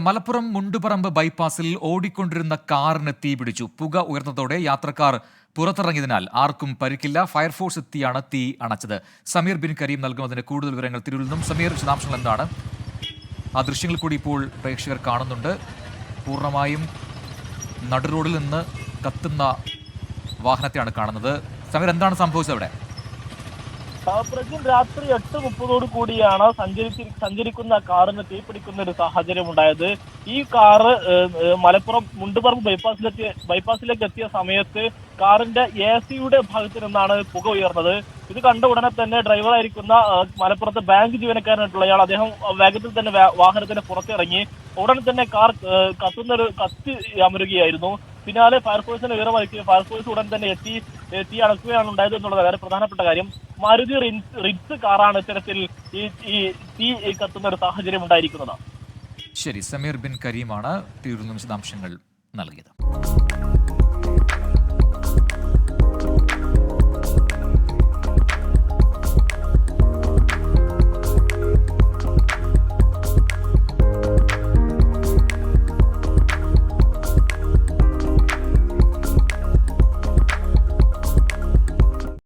മലപ്പുറം മുണ്ടുപറമ്പ് ബൈപ്പാസിൽ ഓടിക്കൊണ്ടിരുന്ന കാറിന് തീപിടിച്ചു പുക ഉയർന്നതോടെ യാത്രക്കാർ പുറത്തിറങ്ങിയതിനാൽ ആർക്കും പരിക്കില്ല. ഫയർഫോഴ്സ് എത്തിയാണ് തീ അണച്ചത്. സമീർ ബിൻ കരീം നൽകുന്നതിന് കൂടുതൽ വിവരങ്ങൾ തിരുവിൽ നിന്നും. സമീർ വിശദാംശങ്ങൾ എന്താണ്? ആ ദൃശ്യങ്ങൾ കൂടി ഇപ്പോൾ പ്രേക്ഷകർ കാണുന്നുണ്ട്. പൂർണമായും നടുറോഡിൽ നിന്ന് കത്തുന്ന വാഹനത്തെയാണ് കാണുന്നത്. സമീർ എന്താണ് സംഭവിച്ചത് അവിടെ? പ്രജ്ഞൻ രാത്രി എട്ട് മുപ്പതോട് കൂടിയാണ് സഞ്ചരിച്ചി സഞ്ചരിക്കുന്ന കാറിന് തീപിടിക്കുന്ന ഒരു സാഹചര്യം ഉണ്ടായത് ഈ കാറ് മലപ്പുറം മുണ്ടുപറമ്പ് ബൈപ്പാസിലെത്തിയ ബൈപ്പാസിലേക്ക് എത്തിയ സമയത്ത് കാറിന്റെ എ സിയുടെ ഭാഗത്ത് നിന്നാണ് പുക ഉയർന്നത്. ഇത് കണ്ട ഉടനെ തന്നെ ഡ്രൈവറായിരിക്കുന്ന മലപ്പുറത്തെ ബാങ്ക് ജീവനക്കാരനായിട്ടുള്ള ഇയാൾ അദ്ദേഹം വേഗത്തിൽ തന്നെ വാഹനത്തിന് പുറത്തിറങ്ങി. ഉടൻ തന്നെ കാർ കത്തുന്ന ഒരു കത്തി അമരുകയായിരുന്നു. പിന്നാലെ ഫയർഫോഴ്സിനെ വിവരം ഫയർഫോഴ്സ് ഉടൻ തന്നെ എത്തി തീ അടക്കുകയാണ് ഉണ്ടായത് എന്നുള്ളത് വളരെ പ്രധാനപ്പെട്ട കാര്യം. മാരുതി റിറ്റ്സ് കാറാണ് ഇത്തരത്തിൽ ഈ ഈ തീ കത്തുന്ന ഒരു സാഹചര്യം ഉണ്ടായിരിക്കുന്നത്. ശരി സമീർ ബിൻ കരീമാണ് നിന്നും വിശദാംശങ്ങൾ നൽകിയത്.